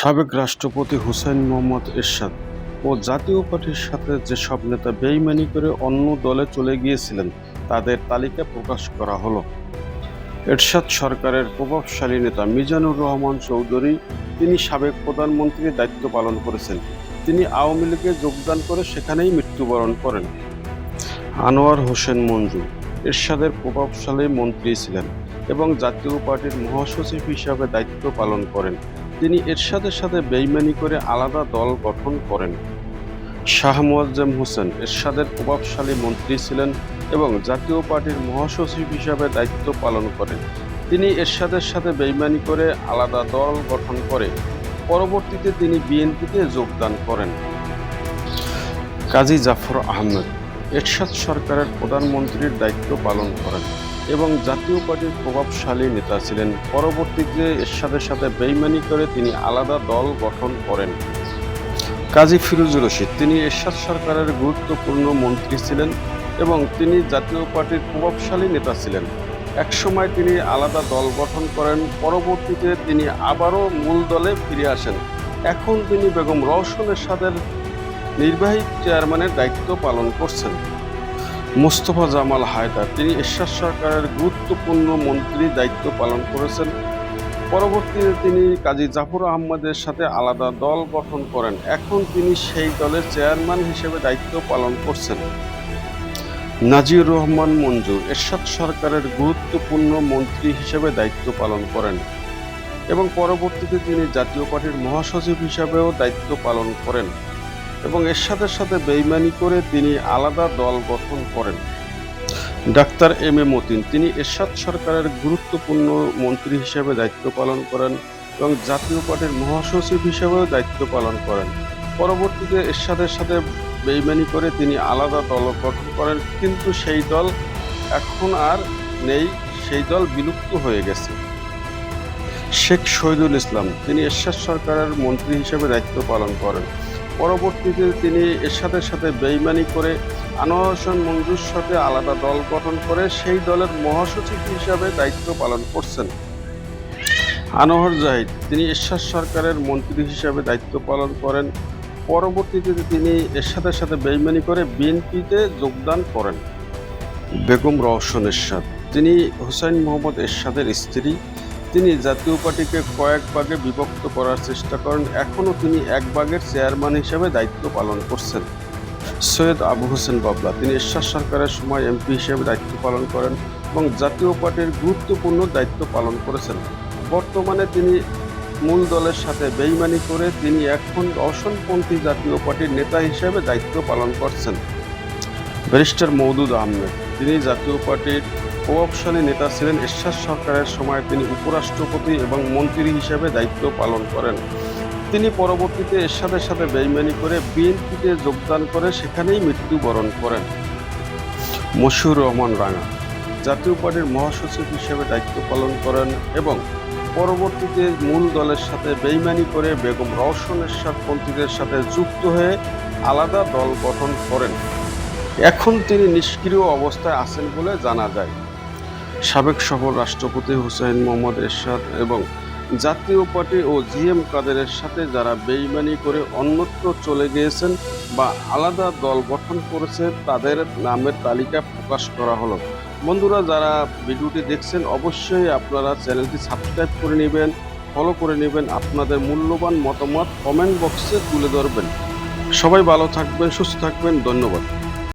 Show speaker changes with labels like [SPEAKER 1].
[SPEAKER 1] সাবেক রাষ্ট্রপতি হুসেন মোহাম্মদ এরশাদ ও জাতীয় পার্টির সাথে যেসব নেতা বেইমানি করে অন্য দলে চলে গিয়েছিলেন, তাদের তালিকা প্রকাশ করা হলো। এরশাদ সরকারের প্রভাবশালী নেতা মিজানুর রহমান চৌধুরী, তিনি সাবেক প্রধানমন্ত্রীর দায়িত্ব পালন করেছেন। তিনি আওয়ামী লীগে যোগদান করে সেখানেই মৃত্যুবরণ করেন। আনোয়ার হোসেন মঞ্জু এরশাদের প্রভাবশালী মন্ত্রী ছিলেন এবং জাতীয় পার্টির মহাসচিব হিসাবে দায়িত্ব পালন করেন। তিনি এরশাদের সাথে বেইমানি করে আলাদা দল গঠন করেন। শাহ মোয়াজ্জেম হোসেন এরশাদের প্রভাবশালী মন্ত্রী ছিলেন এবং জাতীয় পার্টির মহাসচিব হিসাবে দায়িত্ব পালন করেন। তিনি এরশাদের সাথে বেইমানি করে আলাদা দল গঠন করে, পরবর্তীতে তিনি বিএনপিতে যোগদান করেন। কাজী জাফর আহমেদ, এরশাদ সরকারের প্রধানমন্ত্রীর দায়িত্ব পালন করেন। এবং জাতীয় পার্টির প্রভাবশালী নেতা ছিলেন। পরবর্তীতে এরশাদের সাথে বেইমানি করে তিনি আলাদা দল গঠন করেন। কাজী ফিরোজুর রশিদ, তিনি এরশাদ সরকারের গুরুত্বপূর্ণ মন্ত্রী ছিলেন এবং তিনি জাতীয় পার্টির প্রভাবশালী নেতা ছিলেন। একসময় তিনি আলাদা দল গঠন করেন, পরবর্তীতে তিনি আবারও মূল দলে ফিরে আসেন। এখন তিনি বেগম রওশন এরশাদের নির্বাহী চেয়ারম্যানের দায়িত্ব পালন করছেন। মোস্তফা জামাল হায়দার। তিনি এরশাদ সরকারের গুরুত্বপূর্ণ মন্ত্রী দায়িত্ব পালন করেছেন। পরবর্তীতে তিনি কাজী জাফর আহমদের সাথে আলাদা দল গঠন করেন। এখন তিনি সেই দলের চেয়ারম্যান হিসেবে দায়িত্ব পালন করছেন। নাজির রহমান মঞ্জু এরশাদ সরকারের গুরুত্বপূর্ণ মন্ত্রী হিসেবে দায়িত্ব পালন করেন এবং পরবর্তীতে তিনি জাতীয় পার্টির মহাসচিব হিসাবেও দায়িত্ব পালন করেন। এবং এরশাদের সাথে বেইমানি করে তিনি আলাদা দল গঠন করেন। ডাক্তার এম এ মতিন, তিনি এরশাদ সরকারের গুরুত্বপূর্ণ মন্ত্রী হিসেবে দায়িত্ব পালন করেন এবং জাতীয় পার্টির মহাসচিব হিসেবেও দায়িত্ব পালন করেন। পরবর্তীতে এরশাদের সাথে বেইমানি করে তিনি আলাদা দল গঠন করেন, কিন্তু সেই দল এখন আর নেই, সেই দল বিলুপ্ত হয়ে গেছে। শেখ শহীদুল ইসলাম, তিনি এরশাদ সরকারের মন্ত্রী হিসেবে দায়িত্ব পালন করেন। পরবর্তীতে তিনি এরশাদের সাথে বেইমানি করে আনোয়ার হোসেন মঞ্জুর সাথে আলাদা দল গঠন করে সেই দলের মহাসচিব হিসাবে দায়িত্ব পালন করছেন। আনোয়ার জাহিদ, তিনি এরশাদ সরকারের মন্ত্রী হিসাবে দায়িত্ব পালন করেন। পরবর্তীতে তিনি এরশাদের সাথে বেইমানি করে বিএনপিতে যোগদান করেন। বেগম রওশন এরশাদ, তিনি হুসাইন মোহাম্মদ এরশাদের স্ত্রী। তিনি জাতীয় পার্টিকে কয়েক ভাগে বিভক্ত করার চেষ্টা করেন। এখনও তিনি এক ভাগের চেয়ারম্যান হিসেবে দায়িত্ব পালন করছেন। সৈয়দ আবু হোসেন বাবলা, তিনি এরশাদ সরকারের সময় এমপি হিসেবে দায়িত্ব পালন করেন এবং জাতীয় পার্টির গুরুত্বপূর্ণ দায়িত্ব পালন করেছেন। বর্তমানে তিনি মূল দলের সাথে বেইমানি করে তিনি এখন অসনপন্থী জাতীয় পার্টির নেতা হিসেবে দায়িত্ব পালন করছেন। ব্যারিস্টার মৌদুদ আহমেদ, তিনি জাতীয় পার্টির প্রভাবশালী নেতা ছিলেন এরশাদ সরকারের সময় তিনি উপরাষ্ট্রপতি এবং মন্ত্রী হিসেবে দায়িত্ব পালন করেন। তিনি পরবর্তীতে এরশাদের সাথে বেইমানি করে বিএনপিতে যোগদান করে সেখানেই মৃত্যুবরণ করেন। মশিউর রহমান রাঙা, জাতীয় পার্টির মহাসচিব হিসেবে দায়িত্ব পালন করেন এবং পরবর্তীতে মূল দলের সাথে বেইমানি করে বেগম রওশন এরশাদ পন্থীদের সাথে যুক্ত হয়ে আলাদা দল গঠন করেন। এখন তিনি নিষ্ক্রিয় অবস্থায় আছেন বলে জানা যায়। সাবেক সফর রাষ্ট্রপতি হুসাইন মোহাম্মদ এরশাদ এবং জাতীয় পার্টি ও জিএম কাদেরের সাথে যারা বেইমানি করে অন্যত্র চলে গিয়েছেন বা আলাদা দল গঠন করেছে, তাদের নামের তালিকা প্রকাশ করা হলো। বন্ধুরা, যারা ভিডিওটি দেখছেন, অবশ্যই আপনারা চ্যানেলটি সাবস্ক্রাইব করে নেবেন, ফলো করে নেবেন, আপনাদের মূল্যবান মতামত কমেন্ট বক্সে তুলে ধরবেন। সবাই ভালো থাকবেন, সুস্থ থাকবেন, ধন্যবাদ।